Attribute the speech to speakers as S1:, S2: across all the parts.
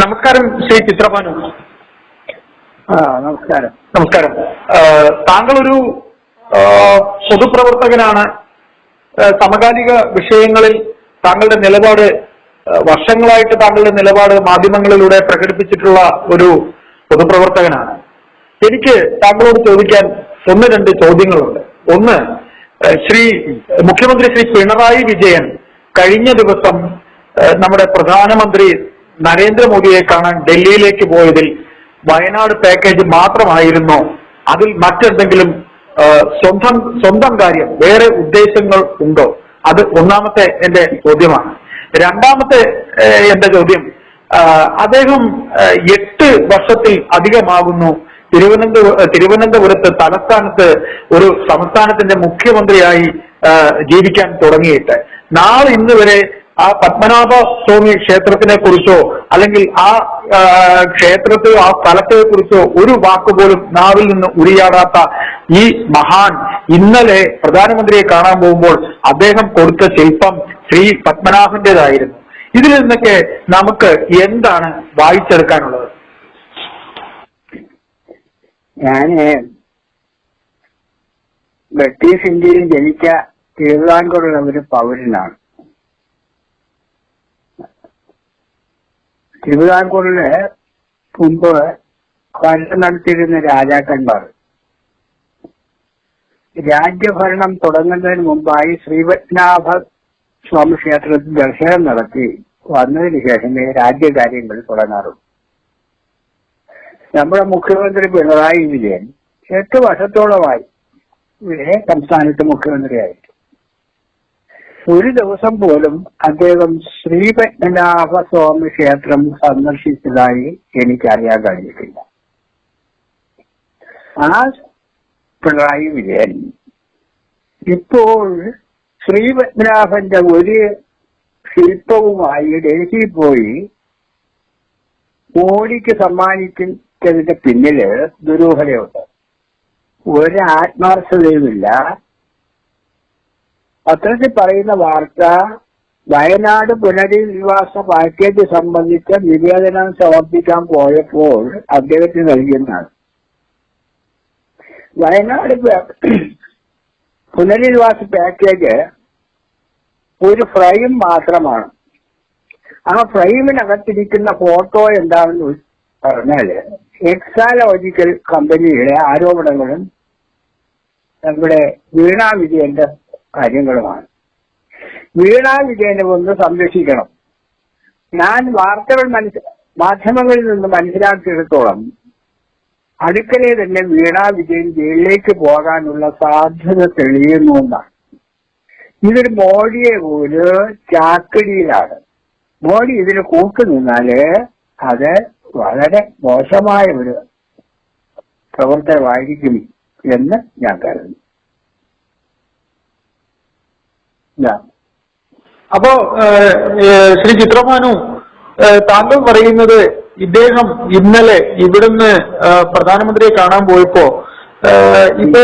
S1: നമസ്കാരം ശ്രീ ചിത്രഭാനു.
S2: ആ നമസ്കാരം.
S1: നമസ്കാരം. താങ്കൾ ഒരു പൊതുപ്രവർത്തകനാണ്. സമകാലിക വിഷയങ്ങളിൽ താങ്കളുടെ നിലപാട് വർഷങ്ങളായിട്ട് താങ്കളുടെ നിലപാട് മാധ്യമങ്ങളിലൂടെ പ്രകടിപ്പിച്ചിട്ടുള്ള ഒരു പൊതുപ്രവർത്തകനാണ്. എനിക്ക് താങ്കളോട് ചോദിക്കാൻ ഒന്ന് രണ്ട് ചോദ്യങ്ങളുണ്ട്. ഒന്ന് ശ്രീ മുഖ്യമന്ത്രി ശ്രീ പിണറായി വിജയൻ കഴിഞ്ഞ ദിവസം നമ്മുടെ പ്രധാനമന്ത്രി നരേന്ദ്രമോദിയെ കാണാൻ ഡൽഹിയിലേക്ക് പോയതിൽ വയനാട് പാക്കേജ് മാത്രമായിരുന്നോ. അതിൽ മറ്റെന്തെങ്കിലും സ്വന്തം സ്വന്തം കാര്യം വേറെ ഉദ്ദേശങ്ങൾ ഉണ്ടോ? അത് ഒന്നാമത്തെ എന്റെ ചോദ്യമാണ്. രണ്ടാമത്തെ എന്റെ ചോദ്യം അദ്ദേഹം എട്ട് വർഷത്തിൽ അധികമാകുന്നു. തിരുവനന്തപുരം തിരുവനന്തപുരത്ത് തലസ്ഥാനത്ത് ഒരു സംസ്ഥാനത്തിന്റെ മുഖ്യമന്ത്രിയായി ജീവിക്കാൻ തുടങ്ങിയിട്ട്. നാളെ ഇന്ന് വരെ ആ പത്മനാഭ സ്വാമി ക്ഷേത്രത്തിനെ കുറിച്ചോ അല്ലെങ്കിൽ ആ ക്ഷേത്രത്തെ ആ സ്ഥലത്തെ കുറിച്ചോ ഒരു വാക്കുപോലും നാവിൽ നിന്ന് ഉരിയാടാത്ത ഈ മഹാൻ ഇന്നലെ പ്രധാനമന്ത്രിയെ കാണാൻ പോകുമ്പോൾ അദ്ദേഹം കൊടുത്ത ശില്പം ശ്രീ പത്മനാഭന്റേതായിരുന്നു. ഇതിൽ നിന്നൊക്കെ നമുക്ക് എന്താണ് വായിച്ചെടുക്കാനുള്ളത്?
S2: ഞാൻ ബ്രിട്ടീഷ് ഇന്ത്യയിൽ ജനിച്ച തിരുവിതാംകൂറുള്ള ഒരു പൗരനാണ്. തിരുവിതാംകൂറിൽ മുമ്പ് ഭരണം നടത്തിയിരുന്ന രാജാക്കന്മാർ. രാജ്യഭരണം തുടങ്ങുന്നതിന് മുമ്പായി ശ്രീപത്മനാഭ സ്വാമി ക്ഷേത്രത്തിൽ ദർശനം നടത്തി. വന്നതിന് ശേഷമേ രാജ്യകാര്യങ്ങൾ തുടങ്ങാറുള്ളൂ. നമ്മുടെ മുഖ്യമന്ത്രി പിണറായി വിജയൻ എട്ട് വർഷത്തോളമായി സംസ്ഥാനത്ത് മുഖ്യമന്ത്രിയായിട്ട് ഒരു ദിവസം പോലും അദ്ദേഹം ശ്രീപത്മനാഭ സ്വാമി ക്ഷേത്രം സന്ദർശിച്ചതായി എനിക്കറിയാൻ കഴിഞ്ഞിട്ടില്ല. ആ പിണറായി വിജയൻ ഇപ്പോൾ ശ്രീപത്മനാഭന്റെ ഒരു ശില്പവുമായി ഡൽഹി പോയി മോഡിക്ക് സമ്മാനിക്കുന്നതിന്റെ പിന്നിൽ ദുരൂഹതയുണ്ട്. ഒരു ആത്മാർത്ഥതയുമില്ല. പത്രത്തിൽ പറയുന്ന വാർത്ത വയനാട് പുനരധിവാസ പാക്കേജ് സംബന്ധിച്ച നിവേദനം സമർപ്പിക്കാൻ പോയപ്പോൾ അദ്ദേഹത്തിന് നൽകിയെന്നാണ്. വയനാട് പുനരധിവാസ പാക്കേജ് ഒരു ഫ്രെയിം മാത്രമാണ്. ആ ഫ്രെയിമിനകത്തിരിക്കുന്ന ഫോട്ടോ എന്താണെന്ന് പറഞ്ഞാൽ എക്സാലോജിക്കൽ കമ്പനിയുടെ ആരോപണങ്ങളും നമ്മുടെ വീണാ വിജയന്റെ കാര്യങ്ങളുമാണ്. വീണാ വിജയനെ ഒന്ന് സംരക്ഷിക്കണം. ഞാൻ വാർത്തകൾ മനസ്സി മാധ്യമങ്ങളിൽ നിന്ന് മനസ്സിലാക്കിയിടത്തോളം അടുക്കലെ തന്നെ വീണാ വിജയൻ ജയിലിലേക്ക് പോകാനുള്ള സാധ്യത തെളിയുന്നു എന്നാണ് ഇതൊരു മോഡിയെ ഒരു ചാക്കടിയിലാണ്. മോഡി ഇതിന് കൂട്ടു നിന്നാൽ അത് വളരെ മോശമായ ഒരു പ്രവർത്തനമായിരിക്കും എന്ന് ഞാൻ കരുതുന്നു ഇതാ.
S1: അപ്പോ ശ്രീ ചിത്രഭാനു താങ്കൾ പറയുന്നത് ഇദ്ദേഹം ഇന്നലെ ഇവിടുന്ന് പ്രധാനമന്ത്രിയെ കാണാൻ പോയപ്പോ ഇപ്പോ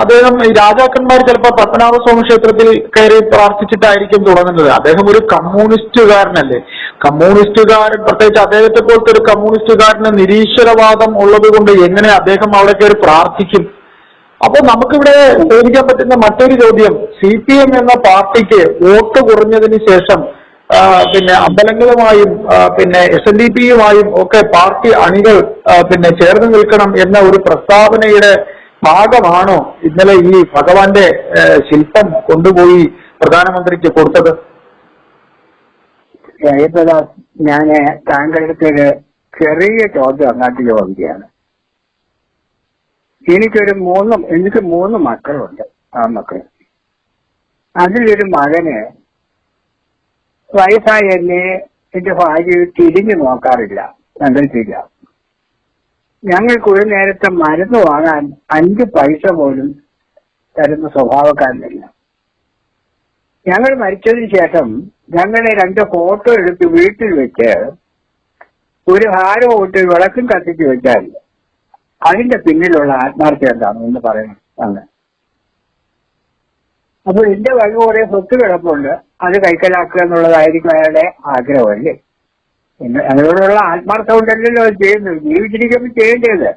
S1: അദ്ദേഹം രാജാക്കന്മാർ ചിലപ്പോ പത്മനാഭസ്വാമി ക്ഷേത്രത്തിൽ കയറി പ്രാർത്ഥിച്ചിട്ടായിരിക്കും തുടങ്ങുന്നത്. അദ്ദേഹം ഒരു കമ്മ്യൂണിസ്റ്റുകാരനല്ലേ? കമ്മ്യൂണിസ്റ്റുകാരൻ പ്രത്യേകിച്ച് അദ്ദേഹത്തെ പോലത്തെ ഒരു കമ്മ്യൂണിസ്റ്റുകാരന് നിരീശ്വരവാദം ഉള്ളത് കൊണ്ട് എങ്ങനെ അദ്ദേഹം അവിടെ കയറി പ്രാർത്ഥിക്കും? അപ്പൊ നമുക്കിവിടെ ചോദിക്കാൻ പറ്റുന്ന മറ്റൊരു ചോദ്യം. സി പി എം എന്ന പാർട്ടിക്ക് വോട്ട് കുറഞ്ഞതിന് ശേഷം പിന്നെ അമ്പലങ്ങളുമായും പിന്നെ എസ് എൻ ഡി പിയുമായും ഒക്കെ പാർട്ടി അണികൾ പിന്നെ ചേർന്ന് നിൽക്കണം എന്ന ഒരു പ്രസ്താവനയുടെ ഭാഗമാണോ ഇന്നലെ ഈ ഭഗവാന്റെ ശില്പം കൊണ്ടുപോയി പ്രധാനമന്ത്രിക്ക് കൊടുത്തത്?
S2: ഞാൻ താങ്കളുടെ ചെറിയ ചോദ്യം അങ്ങോട്ട് ചോദിക്കുകയാണ്. എനിക്കൊരു മൂന്ന് എനിക്ക് മൂന്ന് മക്കളുണ്ട് ആ മക്കൾ അതിലൊരു മകന് വയസ്സായ എന്നെ എന്റെ ഭാര്യ തിരിഞ്ഞു നോക്കാറില്ല. സങ്കല്പില്ല ഞങ്ങൾക്ക് ഒരു നേരത്തെ മരുന്ന് വാങ്ങാൻ അഞ്ച് പൈസ പോലും തരുന്ന സ്വഭാവക്കാരനില്ല. ഞങ്ങൾ മരിച്ചതിന് ശേഷം ഞങ്ങളെ രണ്ട് ഫോട്ടോ എടുത്ത് വീട്ടിൽ വെച്ച് ഒരു ഹാരം ഇട്ട് വിളക്കും കത്തിച്ച് വെച്ചാൽ അതിന്റെ പിന്നിലുള്ള ആത്മാർത്ഥ എന്താണ് എന്ന് പറയണം അങ്ങനെ അപ്പൊ എന്റെ വക കുറെ സ്വത്ത് കിടപ്പുണ്ട്. അത് കൈക്കലാക്കുക എന്നുള്ളതായിരിക്കും അയാളുടെ ആഗ്രഹമല്ലേ പിന്നെ അതിനോടുള്ള ആത്മാർത്ഥം ഉണ്ടല്ലോ അത് ചെയ്യുന്നത്. ജീവിച്ചിരിക്കുമ്പോൾ ചെയ്യേണ്ടത്?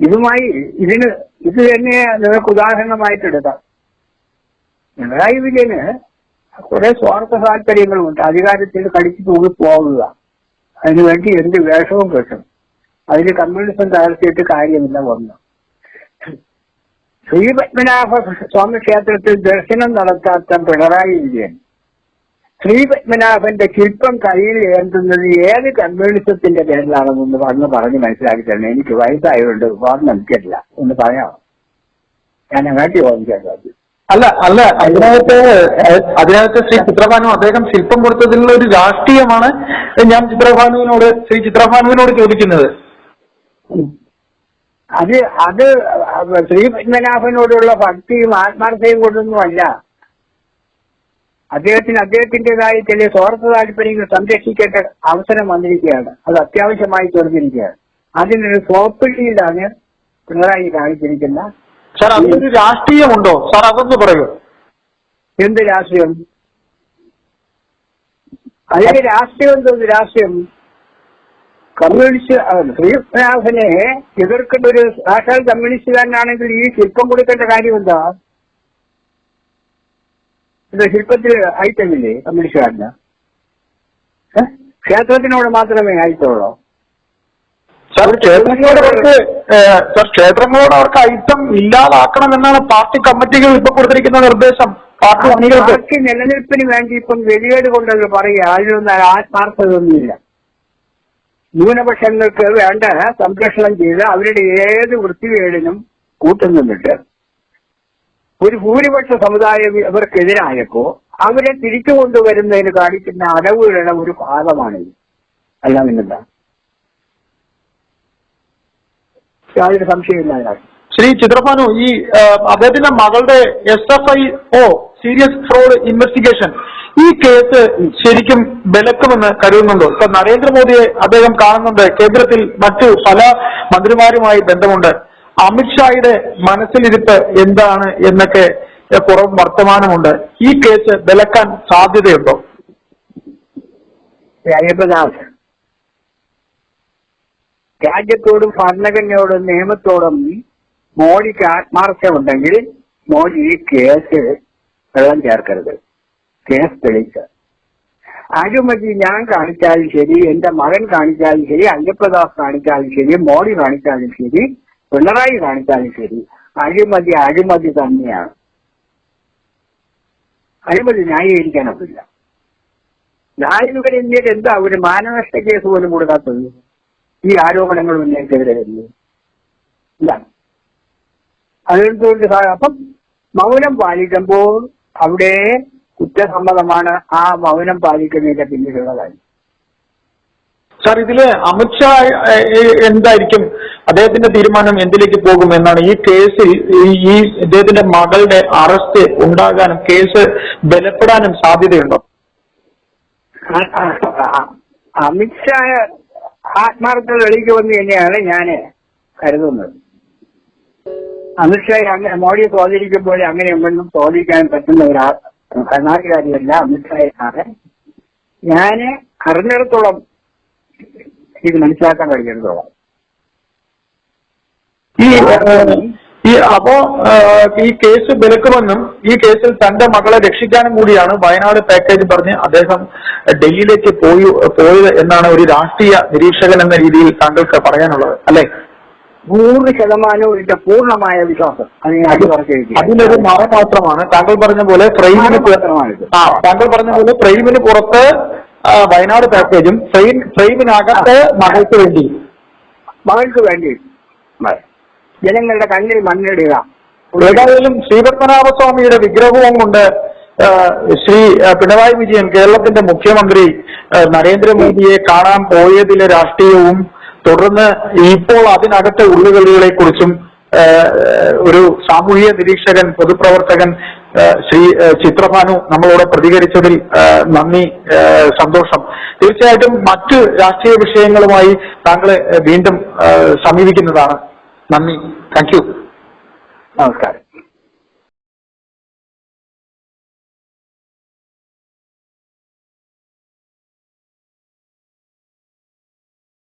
S2: ഇതുമായി ഇതിന് ഇത് തന്നെ നിങ്ങൾക്ക് ഉദാഹരണമായിട്ട് എടുക്കാം. പിണറായി വിജയന് കുറെ സ്വാർത്ഥ താല്പര്യങ്ങളുമുണ്ട് അധികാരത്തിൽ കടിച്ചു തൂങ്ങി പോകുക അതിനുവേണ്ടി എന്ത് വേഷവും കിട്ടും. അതിന് കമ്മ്യൂണിസം താഴ്ത്തിയിട്ട് കാര്യമില്ല ഒന്ന്. ശ്രീപത്മനാഭ സ്വാമി ക്ഷേത്രത്തിൽ ദർശനം നടത്താത്ത പിണറായി വിജയൻ ശ്രീപത്മനാഭന്റെ ശില്പം കയ്യിൽ ഏന്തുന്നത് ഏത് കമ്മ്യൂണിസത്തിന്റെ പേരിലാണെന്നൊന്ന് പറഞ്ഞ് പറഞ്ഞ് മനസ്സിലാക്കി തരണം. എനിക്ക് വയസ്സായതുകൊണ്ട് ഓർമ്മ നൽകിയിട്ടില്ല എന്ന് പറയാമോ? ഞാൻ അങ്ങാട്ടി ഓർമ്മിക്കാൻ സാധിക്കും
S1: അല്ല അല്ല അതിനകത്ത് അതിനകത്ത് ശ്രീ ചിത്രഭാനു അദ്ദേഹം ശില്പം കൊടുത്തതിലുള്ള ഒരു രാഷ്ട്രീയമാണ് ഞാൻ ചിത്രഭാനുവിനോട് ശ്രീ ചിത്രഭാനുവിനോട് ചോദിക്കുന്നത്.
S2: അത് അത് ശ്രീ പത്മനാഭനോടുള്ള ഭക്തിയും ആത്മാർത്ഥയും കൊണ്ടൊന്നുമല്ല. അദ്ദേഹത്തിന് അദ്ദേഹത്തിന്റെതായ ചില സ്വാർത്ഥ താല്പര്യങ്ങൾ സംരക്ഷിക്കേണ്ട അവസരം വന്നിരിക്കുകയാണ്. അത് അത്യാവശ്യമായി തീർന്നിരിക്കുകയാണ് അതിനൊരു സോപ്പിടിയിലാണ് പിണറായി കാണിച്ചിരിക്കുന്ന
S1: സാർ അതിലൊരു രാഷ്ട്രീയമുണ്ടോ? സാർ അതൊന്ന് പറയൂ.
S2: എന്ത് രാഷ്ട്രീയം? അതിന് രാഷ്ട്രീയം എന്തോ രാഷ്ട്രീയം? കമ്മ്യൂണിസ്റ്റ് ശ്രീനാഥനെ എതിർക്കേണ്ട ഒരു സാക്ഷാൽ കമ്മ്യൂണിസ്റ്റുകാരനാണെങ്കിൽ ഈ ശില്പം കൊടുക്കേണ്ട കാര്യം എന്താ? എന്താ ശില്പത്തിൽ ഐറ്റമില്ലേ കമ്മ്യൂണിസ്റ്റുകാരന്? ക്ഷേത്രത്തിനോട് മാത്രമേ ഐറ്റമുള്ളൂ
S1: സാർ ക്ഷേത്രങ്ങളോട് അവർക്ക് ഐറ്റം സാർ ക്ഷേത്രങ്ങളോട് അവർക്ക് ഐറ്റം ഇല്ലാതാക്കണമെന്നാണ് പാർട്ടി കമ്മിറ്റികൾ ഇപ്പൊ കൊടുത്തിരിക്കുന്ന നിർദ്ദേശം. പാർട്ടി അണികൾക്ക്
S2: നിലനിൽപ്പിന് വേണ്ടി ഇപ്പം വെളിയേട് കൊണ്ടത് പറയുക. അതിനൊന്നും ആത്മാർത്ഥതൊന്നുമില്ല ന്യൂനപക്ഷങ്ങൾക്ക് വേണ്ട സംരക്ഷണം ചെയ്ത് അവരുടെ ഏത് വൃത്തികേടിനും കൂട്ടുന്നുണ്ട് ഒരു ഭൂരിപക്ഷ സമുദായം ഇവർക്കെതിരായപ്പോ അവരെ തിരിച്ചു കൊണ്ടുവരുന്നതിന് കാണിക്കുന്ന അടവുകളുടെ ഒരു ഭാഗമാണിത്. അല്ല യാതൊരു സംശയമില്ല അതിനകത്ത്.
S1: ശ്രീ ചിത്രഭാനു ഈ അദ്ദേഹത്തിന്റെ മകളുടെ S F I O serious fraud investigation ഈ കേസ് ശരിക്കും വിലക്കുമെന്ന് കരുതുന്നുണ്ടോ? ഇപ്പൊ നരേന്ദ്രമോദിയെ അദ്ദേഹം കാണുന്നുണ്ട്. കേന്ദ്രത്തിൽ മറ്റു പല മന്ത്രിമാരുമായി ബന്ധമുണ്ട്. അമിത്ഷായുടെ മനസ്സിലിരിപ്പ് എന്താണ് എന്നൊക്കെ കുറവ് വർത്തമാനമുണ്ട്. ഈ കേസ് വിലക്കാൻ സാധ്യതയുണ്ടോ?
S2: രാജ്യത്തോടും ഭരണഘടനയോടും നിയമത്തോടും മോഡിക്ക് ആത്മാർത്ഥമുണ്ടെങ്കിൽ മോഡി ഈ കേസ് വെള്ളം ചേർക്കരുത്. കേസ് തെളിച്ച് അഴിമതി ഞാൻ കാണിച്ചാലും ശരി എന്റെ മകൻ കാണിച്ചാലും ശരി അയ്യപ്രദാസ് കാണിച്ചാലും ശരി മോഡി കാണിച്ചാലും ശരി പിണറായി കാണിച്ചാലും ശരി. അഴിമതി അഴിമതി തന്നെയാണ്. അഴിമതി ന്യായീകരിക്കാനൊക്കില്ല. നായകരുടെ ഇന്ത്യയിൽ എന്താ ഒരു മാനനഷ്ട കേസ് പോലും കൊടുക്കാത്തത്? ഈ ആരോപണങ്ങൾ ഉന്നയിക്കെതിരെ വരുന്നത് എന്താണ് അതെന്തുകൊണ്ട് അപ്പം മൗനം പാലിക്കുമ്പോൾ അവിടെ കുറ്റസമ്മതമാണ് ആ മൗനം പാലിക്കുന്നതിന്റെ പിന്നിലുള്ള കാര്യം.
S1: സാർ ഇതിൽ അമിത്ഷാ എന്തായിരിക്കും അദ്ദേഹത്തിന്റെ തീരുമാനം എന്തിലേക്ക് പോകും എന്നാണ് ഈ കേസിൽ ഈ- അദ്ദേഹത്തിന്റെ ഇദ്ദേഹത്തിന്റെ മകളുടെ അറസ്റ്റ് ഉണ്ടാകാനും കേസ് ബലപ്പെടാനും സാധ്യതയുണ്ടോ?
S2: അമിത്ഷാ ആത്മാർത്ഥത തെളിയിക്കുമെന്ന് തന്നെയാണ് ഞാൻ കരുതുന്നത്. അമിത്ഷാ അങ്ങനെ മോഡിയെ സ്വാധീനിക്കുമ്പോൾ അങ്ങനെ ഒന്നും സ്വാധീനിക്കാൻ പറ്റുന്ന ഒരു ഭരണാധികാരിയല്ല അമിത്ഷായാണ് ഞാൻ അറിഞ്ഞിടത്തോളം ഇത് മനസ്സിലാക്കാൻ കഴിയുന്നിടത്തോളം
S1: ഈ ഈ അപ്പോ ഈ കേസ് വിലക്കുമെന്നും ഈ കേസിൽ തന്റെ മകളെ രക്ഷിക്കാനും കൂടിയാണ് വയനാട് പാക്കേജ് പറഞ്ഞ് അദ്ദേഹം ഡൽഹിയിലേക്ക് പോയി പോയത് എന്നാണ് ഒരു രാഷ്ട്രീയ നിരീക്ഷകൻ എന്ന രീതിയിൽ താങ്കൾക്ക് പറയാനുള്ളത് അല്ലെ?
S2: നൂറ് ശതമാനവും ഇതിന്റെ പൂർണമായ വിശ്വാസം.
S1: അതിനൊരു മറ മാത്രമാണ് താങ്കൾ പറഞ്ഞ പോലെ ഫ്രെയിമിന് താങ്കൾ പറഞ്ഞ പോലെ ഫ്രെയിമിന് പുറത്ത് വയനാട് പാക്കേജും ഫ്രെയിം ഫ്രെയിമിനകത്ത് മകൾക്ക് വേണ്ടി.
S2: മകൾക്ക് വേണ്ടി. ജനങ്ങളുടെ കണ്ണിൽ മണ്ണിടുക.
S1: ഏതായാലും ശ്രീപത്മനാഭസ്വാമിയുടെ വിഗ്രഹവും കൊണ്ട് ശ്രീ പിണറായി വിജയൻ കേരളത്തിന്റെ മുഖ്യമന്ത്രി നരേന്ദ്രമോദിയെ കാണാൻ പോയതിലെ രാഷ്ട്രീയവും തുടർന്ന് ഇപ്പോൾ അതിനകത്തെ ഉള്ളുകളികളെ കുറിച്ചും ഒരു സാമൂഹിക നിരീക്ഷകൻ പൊതുപ്രവർത്തകൻ ശ്രീ ചിത്രഭാനു നമ്മളോട് പ്രതികരിച്ചതിൽ നന്ദി സന്തോഷം. തീർച്ചയായിട്ടും മറ്റ് രാഷ്ട്രീയ വിഷയങ്ങളുമായി താങ്കളെ വീണ്ടും സമീപിക്കുന്നതാണ്. നന്ദി. താങ്ക് യു
S2: നമസ്കാരം.